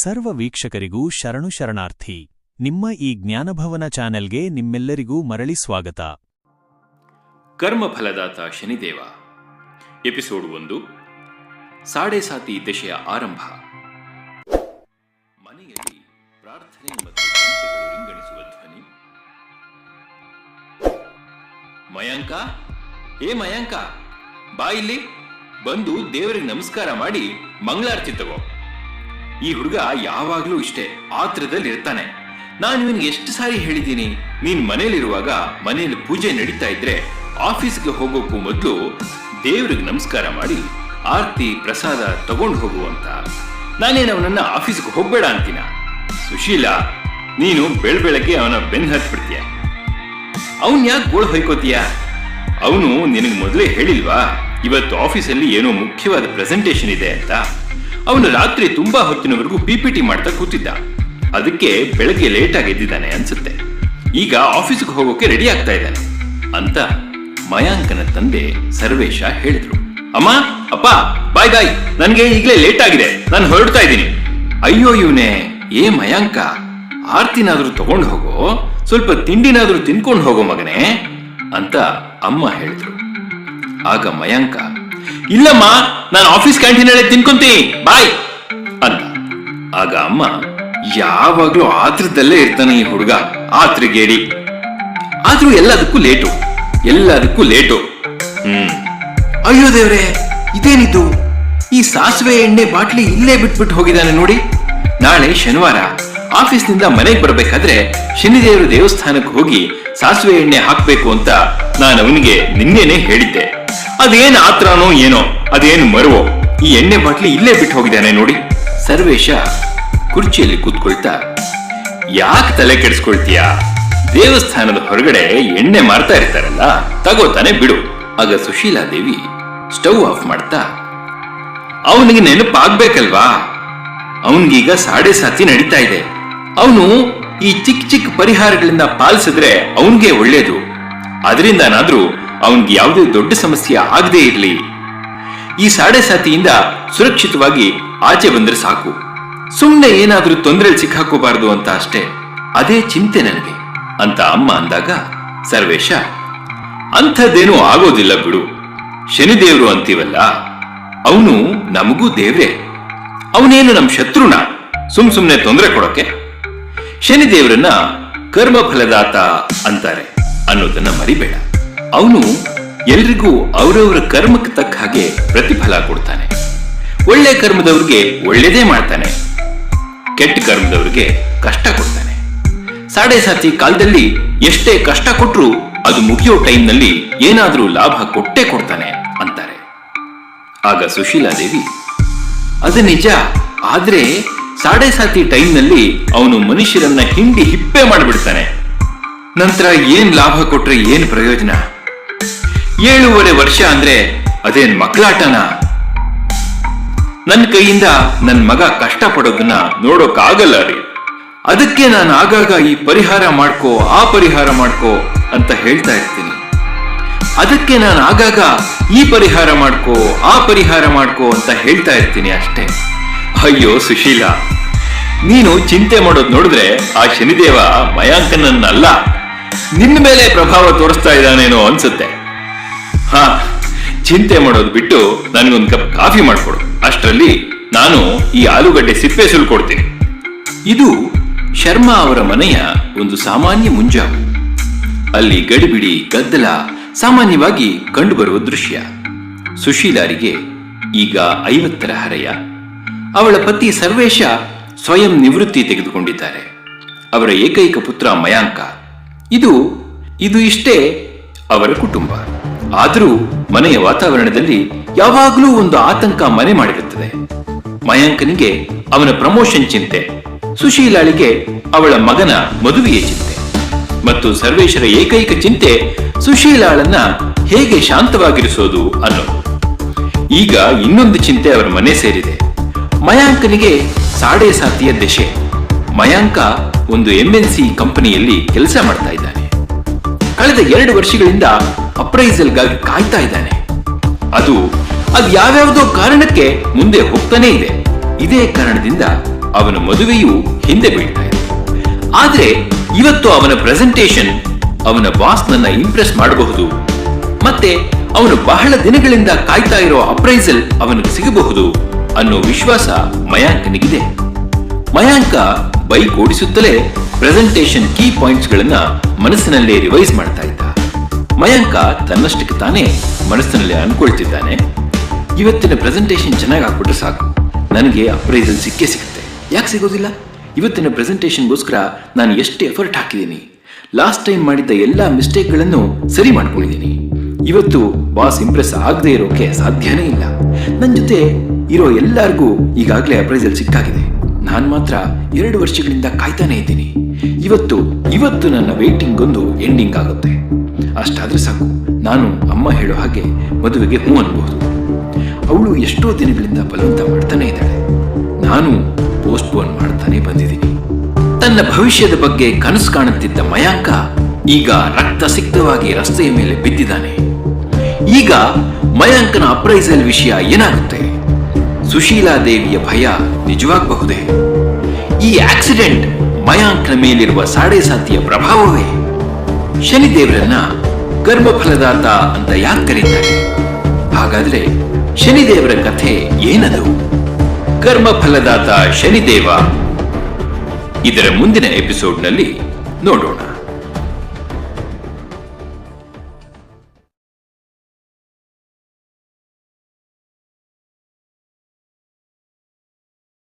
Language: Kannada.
ಸರ್ವ ವೀಕ್ಷಕರಿಗೂ ಶರಣು ಶರಣಾರ್ಥಿ. ನಿಮ್ಮ ಈ ಜ್ಞಾನಭವನ ಚಾನೆಲ್ಗೆ ನಿಮ್ಮೆಲ್ಲರಿಗೂ ಮರಳಿ ಸ್ವಾಗತ. ಕರ್ಮಫಲದಾತ ಶನಿದೇವ. ಎಪಿಸೋಡ್ ಒಂದು. ಸಾಡೆ ಸಾತಿ ದಶೆಯ ಆರಂಭ. ಮನೆಯಲ್ಲಿ ಪ್ರಾರ್ಥನೆ ಮತ್ತು ಧ್ವನಿ. ಮಯಾಂಕ ಏ ಮಯಾಂಕ, ಬಾ ಇಲ್ಲಿ. ಬಂದು ದೇವರಿಗೆ ನಮಸ್ಕಾರ ಮಾಡಿ ಮಂಗಳಾರತಿ ತಗೋ ಈ ಹುಡುಗ ಯಾವಾಗ್ಲೂ ಇಷ್ಟೇ ಆತ್ರದಲ್ಲಿ ಇರ್ತಾನೆ. ನಾನು ಇವನ್ಗೆ ಎಷ್ಟು ಸಾರಿ ಹೇಳಿದ್ದೀನಿ, ನೀನ್ ಮನೇಲಿರುವಾಗ ಮನೆಯಲ್ಲಿ ಪೂಜೆ ನಡೀತಾ ಇದ್ರೆ ಆಫೀಸ್ಗೆ ಹೋಗೋಕ್ಕೂ ಮೊದಲು ದೇವ್ರಿಗೆ ನಮಸ್ಕಾರ ಮಾಡಿ ಆರ್ತಿ ಪ್ರಸಾದ ತಗೊಂಡು ಹೋಗುವಂತ ನಾನೇನು ಅವನನ್ನ ಆಫೀಸ್ಗೆ ಹೋಗ್ಬೇಡ ಅಂತೀನ? ಸುಶೀಲ, ನೀನು ಬೆಳ್ ಬೆಳಗ್ಗೆ ಅವನ ಬೆನ್ ಹತ್ಬಿಡ್ತೀಯ. ಅವನ್ ಯಾಕೆ ಗೋಳು ಹೊಯ್ಕೋತೀಯ? ಅವನು ನಿನಗೆ ಮೊದಲೇ ಹೇಳಿಲ್ವಾ, ಇವತ್ತು ಆಫೀಸಲ್ಲಿ ಏನೋ ಮುಖ್ಯವಾದ ಪ್ರೆಸೆಂಟೇಷನ್ ಇದೆ ಅಂತ? ಅವನು ರಾತ್ರಿ ತುಂಬಾ ಹೊತ್ತಿನವರೆಗೂ ಪಿಪಿಟಿ ಮಾಡ್ತಾ ಕೂತಿದ್ದ. ಅದಕ್ಕೆ ಬೆಳಗ್ಗೆ ಲೇಟ್ ಆಗಿ ಎದ್ದಿದ್ದಾನೆ ಅನ್ಸುತ್ತೆ. ಈಗ ಆಫೀಸ್ಗೆ ಹೋಗೋಕೆ ರೆಡಿ ಆಗ್ತಾ ಇದ್ದಾನೆ. ಅಂತ ಮಯಾಂಕನ ತಂದೆ ಸರ್ವೇಶ ಹೇಳಿದ್ರು. ಅಮ್ಮ, ಅಪ್ಪ ಬಾಯ್ ಬಾಯ್ ನನ್ಗೆ ಈಗಲೇ ಲೇಟ್ ಆಗಿದೆ. ನಾನು ಹೊರಡ್ತಾ ಇದ್ದೀನಿ. ಅಯ್ಯೋ ಇವನೇ, ಏ ಮಯಾಂಕ, ಆರ್ತಿನಾದ್ರೂ ತಗೊಂಡು ಹೋಗೋ? ಸ್ವಲ್ಪ ತಿಂಡಿನಾದ್ರೂ ತಿನ್ಕೊಂಡು ಹೋಗೋ ಮಗನೇ? ಅಂತ ಅಮ್ಮ ಹೇಳಿದ್ರು. ಆಗ ಮಯಾಂಕ ಇಲ್ಲಮ್ಮ, ನಾನು ಆಫೀಸ್ ಕ್ಯಾಂಟೀನಲ್ಲೇ ತಿನ್ಕೊಂತೀನಿ. ಬಾಯ್. ಅಂತ ಆಗ ಅಮ್ಮ ಯಾವಾಗ್ಲೂ ಆತ್ರದಲ್ಲೇ ಇರ್ತಾನೆ ಈ ಹುಡುಗ. ಆತ್ರಿಗೇಡಿ ಆದ್ರೂ ಎಲ್ಲದಕ್ಕೂ ಲೇಟು. ಎಲ್ಲದಕ್ಕೂ ಲೇಟು. ಹ್ಮ್. ಅಯ್ಯೋ ದೇವ್ರೆ, ಇದೇನಿದು? ಈ ಸಾಸಿವೆ ಎಣ್ಣೆ ಬಾಟ್ಲಿ ಇಲ್ಲೇ ಬಿಟ್ಬಿಟ್ಟು ಹೋಗಿದ್ದಾನೆ ನೋಡಿ. ನಾಳೆ ಶನಿವಾರ, ಆಫೀಸ್ನಿಂದ ಮನೆಗೆ ಬರ್ಬೇಕಾದ್ರೆ ಶನಿದೇವರು ದೇವಸ್ಥಾನಕ್ಕೆ ಹೋಗಿ ಸಾಸಿವೆ ಎಣ್ಣೆ ಹಾಕ್ಬೇಕು ಅಂತ ನಾನು ಅವನಿಗೆ ನಿನ್ನೆನೆ ಹೇಳಿದ್ದೆ. ಅದೇನ್ ಆತ್ರನೋ ಏನೋ, ಅದೇನು ಮರುವೋ, ಈ ಎಣ್ಣೆ ಬಾಟ್ಲಿ ಇಲ್ಲೇ ಬಿಟ್ಟು ಹೋಗಿದ್ದಾನೆ ನೋಡಿ. ಸರ್ವೇಶ ಕುರ್ಚಿಯಲ್ಲಿ ಕೂತ್ಕೊಳ್ತಾ, ಯಾಕೆ ತಲೆ ಕೆಡಿಸ್ಕೊಳ್ತೀಯ? ದೇವಸ್ಥಾನದ ಹೊರಗಡೆ ಎಣ್ಣೆ ಮಾರ್ತಾ ಇರ್ತಾರಲ್ಲ ತಗೋತಾನೆ ಬಿಡು. ಆಗ ಸುಶೀಲಾ ದೇವಿ ಸ್ಟವ್ ಆಫ್ ಮಾಡ್ತಾ, ಅವನಿಗೆ ನೆನಪಾಗ್ಬೇಕಲ್ವಾ? ಅವನಿಗೀಗ ಸಾಡೆ ಸಾತಿ ನಡೀತಾ ಇದೆ. ಅವನು ಈ ಚಿಕ್ಕ ಚಿಕ್ಕ ಪರಿಹಾರಗಳಿಂದ ಪಾಲಿಸಿದ್ರೆ ಅವನಿಗೆ ಒಳ್ಳೇದು. ಅದರಿಂದನಾದ್ರೂ ಅವನಿಗೆ ಯಾವುದೇ ದೊಡ್ಡ ಸಮಸ್ಯೆ ಆಗದೇ ಇರಲಿ. ಈ ಸಾಡೆ ಸಾತಿಯಿಂದ ಸುರಕ್ಷಿತವಾಗಿ ಆಚೆ ಬಂದ್ರೆ ಸಾಕು. ಸುಮ್ಮನೆ ಏನಾದರೂ ತೊಂದರೆಯಲ್ಲಿ ಸಿಕ್ಕಾಕೋಬಾರದು ಅಂತ ಅಷ್ಟೇ. ಅದೇ ಚಿಂತೆ ನನಗೆ, ಅಂತ ಅಮ್ಮ ಅಂದಾಗ, ಸರ್ವೇಶ, ಅಂಥದ್ದೇನೂ ಆಗೋದಿಲ್ಲ ಬಿಡು. ಶನಿದೇವರು ಅಂತೀವಲ್ಲ, ಅವನು ನಮಗೂ ದೇವ್ರೆ. ಅವನೇನು ನಮ್ಮ ಶತ್ರುನ? ಸುಮ್ ಸುಮ್ನೆ ತೊಂದರೆ ಕೊಡೋಕೆ? ಶನಿದೇವರನ್ನ ಕರ್ಮ ಫಲದಾತ ಅಂತಾರೆ ಅನ್ನೋದನ್ನ ಮರಿಬೇಡ. ಅವನು ಎಲ್ರಿಗೂ ಅವರವರ ಕರ್ಮಕ್ಕೆ ತಕ್ಕ ಹಾಗೆ ಪ್ರತಿಫಲ ಕೊಡ್ತಾನೆ. ಒಳ್ಳೆ ಕರ್ಮದವ್ರಿಗೆ ಒಳ್ಳೇದೇ ಮಾಡ್ತಾನೆ. ಕೆಟ್ಟ ಕರ್ಮದವ್ರಿಗೆ ಕಷ್ಟ ಕೊಡ್ತಾನೆ. ಸಾಡೆ ಸಾತಿ ಕಾಲದಲ್ಲಿ ಎಷ್ಟೇ ಕಷ್ಟ ಕೊಟ್ಟರು ಅದು ಮುಗಿಯೋ ಟೈಮ್ನಲ್ಲಿ ಏನಾದರೂ ಲಾಭ ಕೊಟ್ಟೇ ಕೊಡ್ತಾನೆ ಅಂತಾರೆ. ಆಗ ಸುಶೀಲಾ ದೇವಿ, ಅದು ನಿಜ, ಆದ್ರೆ ಸಾಡೆ ಸಾತಿ ಟೈಮ್ನಲ್ಲಿ ಅವನು ಮನುಷ್ಯರನ್ನ ಹಿಂಡಿ ಹಿಪ್ಪೆ ಮಾಡಿಬಿಡ್ತಾನೆ. ನಂತರ ಏನ್ ಲಾಭ ಕೊಟ್ರೆ ಏನ್ ಪ್ರಯೋಜನ? ಏಳೂವರೆ ವರ್ಷ ಅಂದ್ರೆ ಅದೇನ್ ಮಕ್ಕಳಾಟನ? ನನ್ನ ಕೈಯಿಂದ ನನ್ನ ಮಗ ಕಷ್ಟ ಪಡೋದನ್ನ ನೋಡೋಕ್ಕಾಗಲ್ಲ ರೀ. ಅದಕ್ಕೆ ನಾನು ಆಗಾಗ ಈ ಪರಿಹಾರ ಮಾಡ್ಕೋ, ಆ ಪರಿಹಾರ ಮಾಡ್ಕೋ ಅಂತ ಹೇಳ್ತಾ ಇರ್ತೀನಿ. ಅದಕ್ಕೆ ನಾನು ಆಗಾಗ ಈ ಪರಿಹಾರ ಮಾಡ್ಕೋ, ಆ ಪರಿಹಾರ ಮಾಡ್ಕೋ ಅಂತ ಹೇಳ್ತಾ ಇರ್ತೀನಿ ಅಷ್ಟೇ. ಅಯ್ಯೋ ಸುಶೀಲ, ನೀನು ಚಿಂತೆ ಮಾಡೋದು ನೋಡಿದ್ರೆ ಆ ಶನಿದೇವ ಮಯಾಂಕನನ್ನಲ್ಲ. ನಿನ್ನ ಮೇಲೆ ಪ್ರಭಾವ ತೋರಿಸ್ತಾ ಇದ್ದಾನೇನೋ ಅನ್ಸುತ್ತೆ. ಹಾ, ಚಿಂತೆ ಮಾಡೋದು ಬಿಟ್ಟು ನನಗೊಂದು ಕಪ್ ಕಾಫಿ ಮಾಡಿಕೊಡು. ಅಷ್ಟರಲ್ಲಿ ನಾನು ಈ ಆಲೂಗಡ್ಡೆ ಸಿಪ್ಪೆ ಸುಲ್ಕೊಡ್ತೀನಿ. ಇದು ಶರ್ಮಾ ಅವರ ಮನೆಯ ಒಂದು ಸಾಮಾನ್ಯ ಮುಂಜಾವು. ಅಲ್ಲಿ ಗಡಿಬಿಡಿ, ಗದ್ದಲ ಸಾಮಾನ್ಯವಾಗಿ ಕಂಡುಬರುವ ದೃಶ್ಯ. ಸುಶೀಲಾರಿಗೆ ಈಗ ಐವತ್ತರ ಹರೆಯ. ಅವಳ ಪತಿ ಸರ್ವೇಶ ಸ್ವಯಂ ನಿವೃತ್ತಿ ತೆಗೆದುಕೊಂಡಿದ್ದಾರೆ. ಅವರ ಏಕೈಕ ಪುತ್ರ ಮಯಾಂಕ. ಇದು ಇದು ಇಷ್ಟೇ ಅವರ ಕುಟುಂಬ. ಆದರೂ ಮನೆಯ ವಾತಾವರಣದಲ್ಲಿ ಯಾವಾಗಲೂ ಒಂದು ಆತಂಕ ಮನೆ ಮಾಡಿರುತ್ತದೆ. ಮಯಾಂಕನಿಗೆ ಅವನ ಪ್ರಮೋಷನ್ ಚಿಂತೆ, ಸುಶೀಲಾಳಿಗೆ ಅವಳ ಮಗನ ಮದುವೆಯ ಚಿಂತೆ ಮತ್ತು ಸರ್ವೇಶರ ಏಕೈಕ ಚಿಂತೆ ಸುಶೀಲಾಳನ್ನ ಹೇಗೆ ಶಾಂತವಾಗಿರಿಸೋದು ಅನ್ನೋ. ಈಗ ಇನ್ನೊಂದು ಚಿಂತೆ ಅವರ ಮನೆ ಸೇರಿದೆ. ಮಯಾಂಕನಿಗೆ ಸಾಡೆ ಸಾತಿಯ ದೆಶೆ ಮಯಾಂಕ ಒಂದು ಎಂಎನ್ಸಿ ಕಂಪನಿಯಲ್ಲಿ ಕೆಲಸ ಮಾಡ್ತಾ ಇದ್ದಾನೆ. ಕಳೆದ ಎರಡು ವರ್ಷಗಳಿಂದ ಅಪ್ರೈಸಲ್ಗಾಗಿ ಕಾಯ್ತಾ ಇದ್ದಾನೆ. ಅದು ಅದು ಯಾವ್ಯಾವುದೋ ಕಾರಣಕ್ಕೆ ಮುಂದೆ ಹೋಗ್ತಾನೆ ಇದೆ. ಇದೇ ಕಾರಣದಿಂದ ಅವನ ಮದುವೆಯು ಹಿಂದೆ ಬೀಳ್ತಾ ಇದೆ. ಆದ್ರೆ ಇವತ್ತು ಅವನ ಪ್ರೆಸೆಂಟೇಶನ್ ಅವನ ಬಾಸ್ ನನ್ನ ಇಂಪ್ರೆಸ್ ಮಾಡಬಹುದು. ಮತ್ತೆ ಅವನು ಬಹಳ ದಿನಗಳಿಂದ ಕಾಯ್ತಾ ಇರೋ ಅಪ್ರೈಸಲ್ ಅವನಿಗೆ ಸಿಗಬಹುದು ಅನ್ನೋ ವಿಶ್ವಾಸ ಮಯಾಂಕನಿಗಿದೆ. ಮಯಾಂಕ ಬೈಕ್ ಓಡಿಸುತ್ತಲೇ ಪ್ರೆಸೆಂಟೇಶನ್ ಕೀ ಪಾಯಿಂಟ್ಸ್ ಗಳನ್ನ ಮನಸ್ಸಿನಲ್ಲೇ ರಿವೈಸ್ ಮಾಡ್ತಾ ಇದ್ದ. ಮಯಾಂಕ ತನ್ನಷ್ಟಕ್ಕೆ ತಾನೇ ಮನಸ್ಸಿನಲ್ಲಿ ಅನ್ಕೊಳ್ತಿದ್ದಾನೆ. ಇವತ್ತಿನ ಪ್ರೆಸೆಂಟೇಷನ್ ಚೆನ್ನಾಗಿ ಹಾಕ್ಬಿಟ್ರೆ ಸಾಕು. ನನಗೆ ಅಪ್ರೈಸಲ್ ಸಿಕ್ಕೇ ಸಿಗುತ್ತೆ. ಯಾಕೆ ಸಿಗೋದಿಲ್ಲ? ಇವತ್ತಿನ ಪ್ರೆಸೆಂಟೇಷನ್ಗೋಸ್ಕರ ನಾನು ಎಷ್ಟು ಎಫರ್ಟ್ ಹಾಕಿದ್ದೀನಿ. ಲಾಸ್ಟ್ ಟೈಮ್ ಮಾಡಿದ್ದ ಎಲ್ಲ ಮಿಸ್ಟೇಕ್ಗಳನ್ನು ಸರಿ ಮಾಡ್ಕೊಂಡಿದ್ದೀನಿ. ಇವತ್ತು ಬಾಸ್ ಇಂಪ್ರೆಸ್ ಆಗದೆ ಇರೋಕೆ ಸಾಧ್ಯನೇ ಇಲ್ಲ. ನನ್ನ ಜೊತೆ ಇರೋ ಎಲ್ಲರಿಗೂ ಈಗಾಗಲೇ ಅಪ್ರೈಸಲ್ ಸಿಕ್ಕಾಗಿದೆ. ನಾನು ಮಾತ್ರ ಎರಡು ವರ್ಷಗಳಿಂದ ಕಾಯ್ತಾನೇ ಇದ್ದೀನಿ. ಇವತ್ತು ಇವತ್ತು ನನ್ನ ವೇಟಿಂಗ್ ಒಂದು ಎಂಡಿಂಗ್ ಆಗುತ್ತೆ. ಅಷ್ಟಾದ್ರೆ ಸಾಕು, ನಾನು ಅಮ್ಮ ಹೇಳೋ ಹಾಗೆ ಮದುವೆಗೆ ಹೂ ಅನ್ಬಹುದು ಅವಳು ಎಷ್ಟೋ ದಿನಗಳಿಂದ ಬಲವಂತ ಮಾಡ್ತಾನೆ ಇದ್ದಾಳೆ. ನಾನು ಪೋಸ್ಟ್ಪೋನ್ ಮಾಡ್ತಾನೆ ಬಂದಿದ್ದೀನಿ. ತನ್ನ ಭವಿಷ್ಯದ ಬಗ್ಗೆ ಕನಸು ಕಾಣುತ್ತಿದ್ದ ಮಯಾಂಕ ಈಗ ರಕ್ತ ಸಿಕ್ತವಾಗಿ ರಸ್ತೆಯ ಮೇಲೆ ಬಿದ್ದಿದ್ದಾನೆ. ಈಗ ಮಯಾಂಕನ ಅಪ್ರೈಸಲ್ ವಿಷಯ ಏನಾಗುತ್ತೆ? ಸುಶೀಲಾ ದೇವಿಯ ಭಯ ನಿಜವಾಗಬಹುದೇ? ಈ ಆಕ್ಸಿಡೆಂಟ್ ಮಯಾಂಕ್ನ ಮೇಲಿರುವ ಸಾಡೆ ಸಾತಿಯ ಪ್ರಭಾವವೇ? ಶನಿದೇವರನ್ನ ಗರ್ಭಫಲದಾತ ಅಂತ ಯಾಕೆ ಕರೀತಾರೆ? ಹಾಗಾದ್ರೆ ಶನಿದೇವರ ಕಥೆ ಏನದು? ಕರ್ಮಫಲದಾತ ಶನಿದೇವ? ಇದರ ಮುಂದಿನ ಎಪಿಸೋಡ್ನಲ್ಲಿ ನೋಡೋಣ.